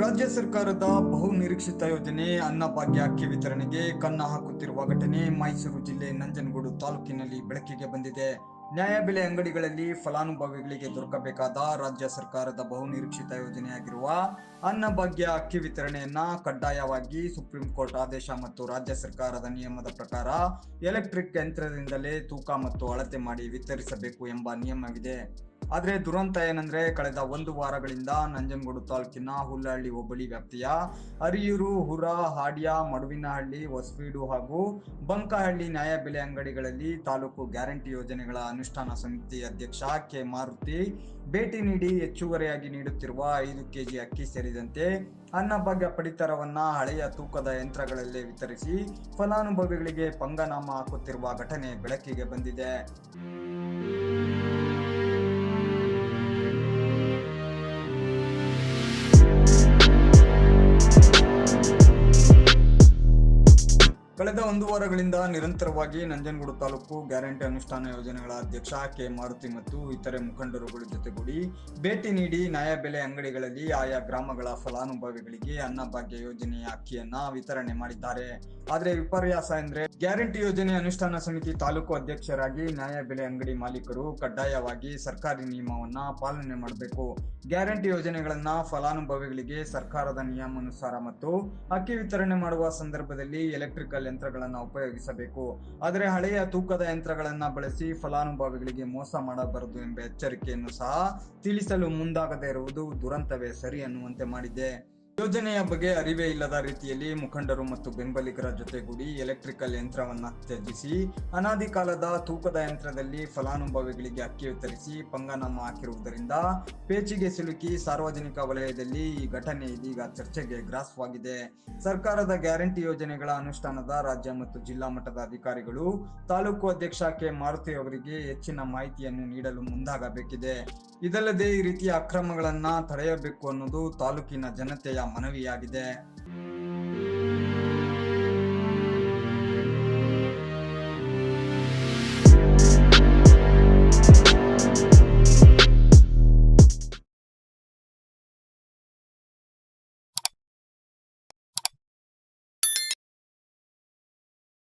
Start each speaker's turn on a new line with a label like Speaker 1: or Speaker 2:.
Speaker 1: ರಾಜ್ಯ ಸರ್ಕಾರದ ಬಹು ನಿರೀಕ್ಷಿತ ಯೋಜನೆ ಅನ್ನಭಾಗ್ಯ ಅಕ್ಕಿ ವಿತರಣೆಗೆ ಕನ್ನ ಹಾಕುತ್ತಿರುವ ಘಟನೆ ಮೈಸೂರು ಜಿಲ್ಲೆ ನಂಜನಗೂಡು ತಾಲೂಕಿನಲ್ಲಿ ಬೆಳಕಿಗೆ ಬಂದಿದೆ. ನ್ಯಾಯಬೆಲೆ ಅಂಗಡಿಗಳಲ್ಲಿ ಫಲಾನುಭವಿಗಳಿಗೆ ದೊರಕಬೇಕಾದ ರಾಜ್ಯ ಸರ್ಕಾರದ ಬಹು ನಿರೀಕ್ಷಿತ ಯೋಜನೆಯಾಗಿರುವ ಅನ್ನಭಾಗ್ಯ ಅಕ್ಕಿ ವಿತರಣೆಯನ್ನ ಕಡ್ಡಾಯವಾಗಿ ಸುಪ್ರೀಂ ಕೋರ್ಟ್ ಆದೇಶ ಮತ್ತು ರಾಜ್ಯ ಸರ್ಕಾರದ ನಿಯಮದ ಪ್ರಕಾರ ಎಲೆಕ್ಟ್ರಿಕ್ ಯಂತ್ರದಿಂದಲೇ ತೂಕ ಮತ್ತು ಅಳತೆ ಮಾಡಿ ವಿತರಿಸಬೇಕು ಎಂಬ ನಿಯಮವಿದೆ. ಆದ್ರೆ ದುರಂತ ಏನಂದ್ರೆ ಕಳೆದ ಒಂದು ವಾರಗಳಿಂದ ನಂಜನಗೂಡು ತಾಲೂಕಿನ ಹುಲ್ಲಹಳ್ಳಿ ಹೋಬಳಿ ವ್ಯಾಪ್ತಿಯ ಅರಿಯೂರು, ಹುರ, ಹಾಡ್ಯ, ಮಡುವಿನಹಳ್ಳಿ, ಹೊಸಬೀಡು ಹಾಗೂ ಬಂಕಹಳ್ಳಿ ನ್ಯಾಯಬೆಲೆ ಅಂಗಡಿಗಳಲ್ಲಿ ತಾಲೂಕು ಗ್ಯಾರಂಟಿ ಯೋಜನೆಗಳ ಅನುಷ್ಠಾನ ಸಮಿತಿ ಅಧ್ಯಕ್ಷ ಕೆ ಮಾರುತಿ ಭೇಟಿ ನೀಡಿ ಹೆಚ್ಚುವರಿಯಾಗಿ ನೀಡುತ್ತಿರುವ ಐದು ಕೆಜಿ ಅಕ್ಕಿ ಸೇರಿದಂತೆ ಅನ್ನಭಾಗ್ಯ ಪಡಿತರವನ್ನ ಹಳೆಯ ತೂಕದ ಯಂತ್ರಗಳಲ್ಲೇ ವಿತರಿಸಿ ಫಲಾನುಭವಿಗಳಿಗೆ ಪಂಗನಾಮ ಹಾಕುತ್ತಿರುವ ಘಟನೆ ಬೆಳಕಿಗೆ ಬಂದಿದೆ. ಕಳೆದ ಒಂದು ವಾರಗಳಿಂದ ನಿರಂತರವಾಗಿ ನಂಜನಗೂಡು ತಾಲೂಕು ಗ್ಯಾರಂಟಿ ಅನುಷ್ಠಾನ ಯೋಜನೆಗಳ ಅಧ್ಯಕ್ಷ ಕೆ ಮಾರುತಿ ಮತ್ತು ಇತರೆ ಮುಖಂಡರುಗಳ ಜೊತೆಗೂಡಿ ಭೇಟಿ ನೀಡಿ ನ್ಯಾಯಬೆಲೆ ಅಂಗಡಿಗಳಲ್ಲಿ ಆಯಾ ಗ್ರಾಮಗಳ ಫಲಾನುಭವಿಗಳಿಗೆ ಅನ್ನಭಾಗ್ಯ ಯೋಜನೆಯ ಅಕ್ಕಿಯನ್ನ ವಿತರಣೆ ಮಾಡಿದ್ದಾರೆ. ಆದರೆ ವಿಪರ್ಯಾಸ ಎಂದ್ರೆ ಗ್ಯಾರಂಟಿ ಯೋಜನೆ ಅನುಷ್ಠಾನ ಸಮಿತಿ ತಾಲೂಕು ಅಧ್ಯಕ್ಷರಾಗಿ ನ್ಯಾಯಬೆಲೆ ಅಂಗಡಿ ಮಾಲೀಕರು ಕಡ್ಡಾಯವಾಗಿ ಸರ್ಕಾರಿ ನಿಯಮವನ್ನ ಪಾಲನೆ ಮಾಡಬೇಕು. ಗ್ಯಾರಂಟಿ ಯೋಜನೆಗಳನ್ನ ಫಲಾನುಭವಿಗಳಿಗೆ ಸರ್ಕಾರದ ನಿಯಮಾನುಸಾರ ಮತ್ತು ಅಕ್ಕಿ ವಿತರಣೆ ಮಾಡುವ ಸಂದರ್ಭದಲ್ಲಿ ಎಲೆಕ್ಟ್ರಿಕಲ್ ಯಂತ್ರಗಳನ್ನು ಉಪಯೋಗಿಸಬೇಕು. ಆದರೆ ಹಳೆಯ ತೂಕದ ಯಂತ್ರಗಳನ್ನ ಬಳಸಿ ಫಲಾನುಭವಿಗಳಿಗೆ ಮೋಸ ಮಾಡಬಾರದು ಎಂಬ ಎಚ್ಚರಿಕೆಯನ್ನು ಸಹ ತಿಳಿಸಲು ಮುಂದಾಗದೇ ಇರುವುದು ದುರಂತವೇ ಸರಿ ಅನ್ನುವಂತೆ ಮಾಡಿದೆ ಯೋಜನೆಯ ಬಗ್ಗೆ ಅರಿವೇ ಇಲ್ಲದ ರೀತಿಯಲ್ಲಿ ಮುಖಂಡರು ಮತ್ತು ಬೆಂಬಲಿಗರ ಜೊತೆಗೂಡಿ ಎಲೆಕ್ಟ್ರಿಕಲ್ ಯಂತ್ರವನ್ನ ತ್ಯಜಿಸಿ, ಅನಾದಿ ಕಾಲದ ತೂಕದ ಯಂತ್ರದಲ್ಲಿ ಫಲಾನುಭವಿಗಳಿಗೆ ಅಕ್ಕಿ ವಿತರಿಸಿ ಪಂಗನಾಮ ಹಾಕಿರುವುದರಿಂದ ಪೇಚಿಗೆ ಸಿಲುಕಿ ಸಾರ್ವಜನಿಕ ವಲಯದಲ್ಲಿ ಈ ಘಟನೆ ಇದೀಗ ಚರ್ಚೆಗೆ ಗ್ರಾಸವಾಗಿದೆ. ಸರ್ಕಾರದ ಗ್ಯಾರಂಟಿ ಯೋಜನೆಗಳ ಅನುಷ್ಠಾನದ ರಾಜ್ಯ ಮತ್ತು ಜಿಲ್ಲಾ ಮಟ್ಟದ ಅಧಿಕಾರಿಗಳು, ತಾಲೂಕು ಅಧ್ಯಕ್ಷ ಕೆ. ಮಾರುತಿ ಅವರಿಗೆ ಹೆಚ್ಚಿನ ಮಾಹಿತಿಯನ್ನು ನೀಡಲು ಮುಂದಾಗಬೇಕಿದೆ. ಇದಲ್ಲದೆ ಈ ರೀತಿಯ ಅಕ್ರಮಗಳನ್ನು ತಡೆಯಬೇಕು ಅನ್ನೋದು ತಾಲೂಕಿನ ಜನತೆಯ ಮನವಿಯಾಗಿದೆ.